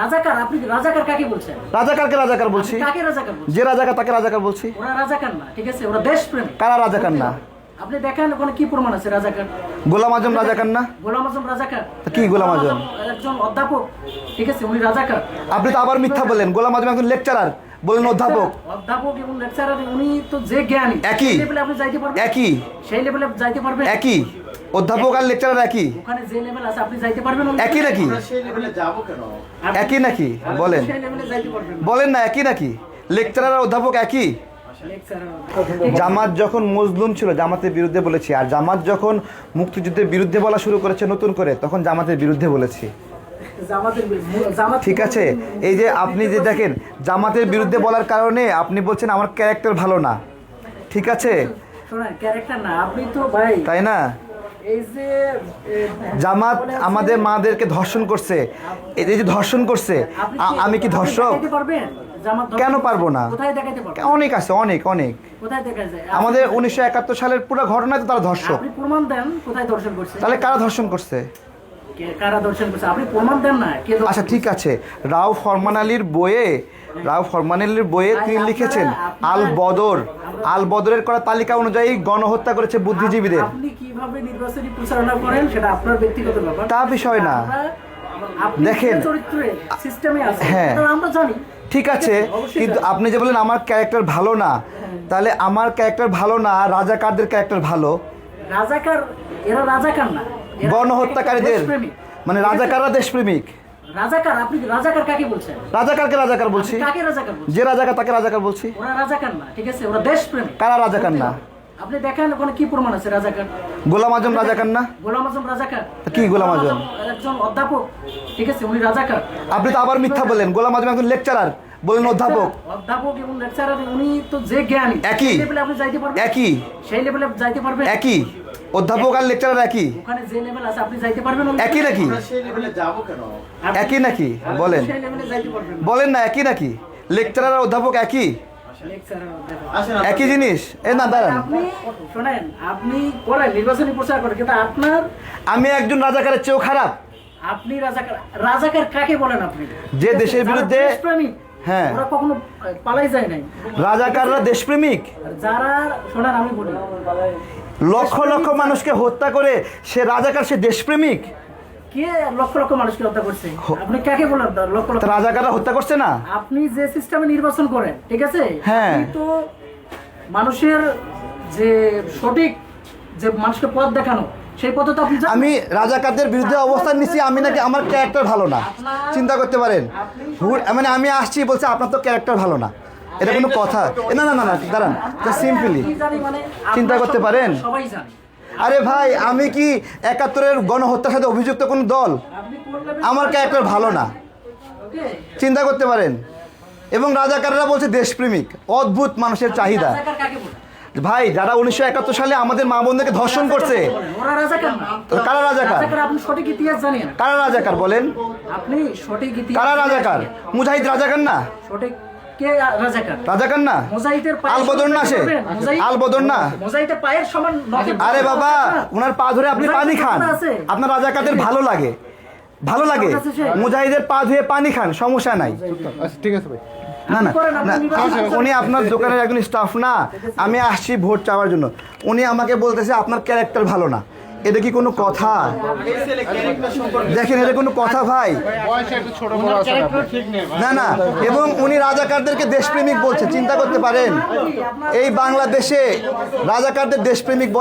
রাজাকার আপনি রাজাকার কাকে বলছেন? রাজাকারকে রাজাকার বলছি। কাকে রাজাকার যে রাজাকার তাকে রাজাকার বলছি। ওরা রাজাকার না ঠিক আছে? ওরা দেশপ্রেমী কারা রাজাকার না? আপনি দেখেন ওখানে কি প্রমাণ আছে রাজাকার? গোলাম আজম রাজাকার না? গোলাম আজম রাজাকার। কি গোলাম আজম? একজন অধ্যাপক ঠিক আছে? উনি রাজাকার। আপনি তো আবার মিথ্যা বললেন গোলাম আজম একজন লেকচারার বললেন অধ্যাপক। অধ্যাপক এবং লেকচারার উনি তো যে জ্ঞানী একই। লেভেলে আপনি যাইতে পারবেন? একই। সেই লেভেলে যাইতে পারবেন? একই। অধ্যাপক আর লেকচারার একই? ওখানে যে লেভেল আছে আপনি যাইতে পারবেন একই নাকি? সেই লেভেলে যাব কেন? একই নাকি? বলেন। সেই লেভেলে যাইতে পারবেন। বলেন না একই নাকি? লেকচারার আর অধ্যাপক একই? জামাত যখন মজলুম ছিল জামাতের বিরুদ্ধে বলেছি। আর জামাত যখন মুক্তিযুদ্ধের বিরুদ্ধে বলা শুরু করেছে নতুন করে তখন জামাতের বিরুদ্ধে বলেছি। ঠিক আছে? এই যে আপনি যে দেখেন জামাতের বিরুদ্ধে বলার কারণে আপনি বলছেন আমার ক্যারেক্টার ভালো না। ঠিক আছে? শোনেন ক্যারেক্টার না আপনি তো ভাই তাই না? জামাত আমাদের মাদেরকে ধর্ষণ করছে। এই যে ধর্ষণ করছে আমি কি ধর্ষক? কেন পারব না? অনেক আছে অনেক অনেক। আমাদের উনিশশো একাত্তর সালের পুরো ঘটনায় তো তারা ধর্ষক। তাহলে কারা ধর্ষণ করছে? কারা দর্শন করছে? আপনি প্রমাণ দেন না কে আচ্ছা ঠিক আছে। রাও ফরমান আলীর বইয়ে রাও ফরমান আলীর বইয়ে তিনি লিখেছেন আল বদর। আল বদরের করা তালিকা অনুযায়ী গণহত্যা করেছে বুদ্ধিজীবীদের। আপনি কীভাবে নির্বাচনী প্রচারণা করেন সেটা আপনার ব্যক্তিগত ব্যাপার। তা বিষয় না। দেখেন। হ্যাঁ। আমরা জানি। ঠিক আছে কিন্তু আপনি যে বলেন আমার ক্যারেক্টার ভালো না তাহলে আমার ক্যারেক্টার ভালো না রাজাকারদের ক্যারেক্টার ভালো? রাজাকার এরা রাজাকার না। গণহত্যাকারীদের। মানে রাজাকাররা দেশপ্রেমিক। রাজাকার আপনি রাজাকার কাকে বলছেন? রাজাকারকে রাজাকার বলছি। কাকে রাজাকার যে রাজাকার তাকে রাজাকার বলছি। ওরা রাজাকার না ঠিক আছে? ওরা দেশপ্রেমী কারা রাজাকার না? আপনি দেখেন ওখানে কি প্রমাণ আছে রাজাকার? গোলাম আজম রাজাকার না? গোলাম আজম রাজাকার। কি গোলাম আজম? একজন অধ্যাপক ঠিক আছে? উনি রাজাকার। আপনি তো আবার মিথ্যা বলেন গোলাম আজম একজন লেকচারার বললেন অধ্যাপক। অধ্যাপক এবং লেকচারার উনি তো যে জ্ঞানী একই। লেভেলে আপনি যাইতে পারবেন? একই। সেই লেভেলে যাইতে পারবেন? একই। অধ্যাপক আর লেকচারার একই। ওখানে যে লেভেল আছে আপনি যাইতে পারবেন একই নাকি? সেই লেভেলে যাব কেন? একই নাকি? বলেন। সেই লেভেলে যাইতে পারবেন। বলেন না একই নাকি? লেকচারার আর অধ্যাপক একই? লেকচারার একই জিনিস? এ না দাঁড়ান। আপনি শোনেন আপনি করেন নির্বাচনী প্রচার করেন কিন্তু আপনার আমি একজন রাজাকারের চেয়েও খারাপ। আপনি রাজাকার রাজাকার কাকে বলেন আপনি? যে দেশের বিরুদ্ধে- হ্যাঁ। ওরা কখনো পালাই যায় নাই। রাজাকাররা দেশপ্রেমিক? যারা শোনেন আমি বলি লক্ষ লক্ষ মানুষকে হত্যা করে সে রাজাকার সে দেশপ্রেমিক? কে লক্ষ লক্ষ মানুষকে হত্যা করছে? আপনি কাকে বলেন লক্ষ লক্ষ রাজাকাররা হত্যা করছে না? আপনি যে সিস্টেমে নির্বাচন করেন ঠিক আছে? হ্যাঁ। তো মানুষের যে সঠিক যে মানুষকে পথ দেখানো সেই পথে তো আপনি। আমি রাজাকারদের বিরুদ্ধে অবস্থান নিচ্ছি আমি নাকি আমার ক্যারেক্টার ভালো না। চিন্তা করতে পারেন। মানে আমি আসছি বলছে আপনার তো ক্যারেক্টার ভালো না। এটা কোনো কথা। না না না না দাঁড়ান সিম্পলি মানে চিন্তা করতে পারেন? সবাই জানে। আরে ভাই আমি কি একাত্তরের গণহত্যার সাথে অভিযুক্ত কোনো দল? আমার ক্যারেক্টার ভালো না। চিন্তা করতে পারেন। এবং রাজাকাররা বলছে দেশপ্রেমিক অদ্ভুত মানুষের চাহিদা। ভাই যারা উনিশশো একাত্তর সালে আমাদের মা বোনদেরকে ধর্ষণ করছে কারা রাজাকার? সঠিক ইতিহাস জানেন। কারা রাজাকার বলেন? আপনি সঠিক ইতিহাস কারা রাজাকার মুজাহিদ রাজাকার না? সঠিক কে রাজাকার রাজাকার না? সে? আরে বাবা ওনার পা ধরে আপনি পানি খান। আপনার রাজাকারদের ভালো লাগে? ভালো লাগে? মুজাহিদের পা ধুয়ে পানি খান সমস্যা নাই। আচ্ছা ঠিক আছে ভাই। না না উনি আপনার দোকানের একজন স্টাফ না আমি আসছি ভোট চাওয়ার জন্য। উনি আমাকে বলতেছে আপনার ক্যারেক্টার ভালো না। এটা কি কোনো কথা? এই ছেলে ক্যারেক্টার সম্পর্কে দেখেন এটা কোনো কথা ভাই। বয়সে একটু ছোট বড় আছে ঠিক নেই না না এবং উনি রাজাকারদেরকে দেশপ্রেমিক বলছে চিন্তা করতে পারেন। এই বাংলাদেশে রাজাকারদের দেশপ্রেমিক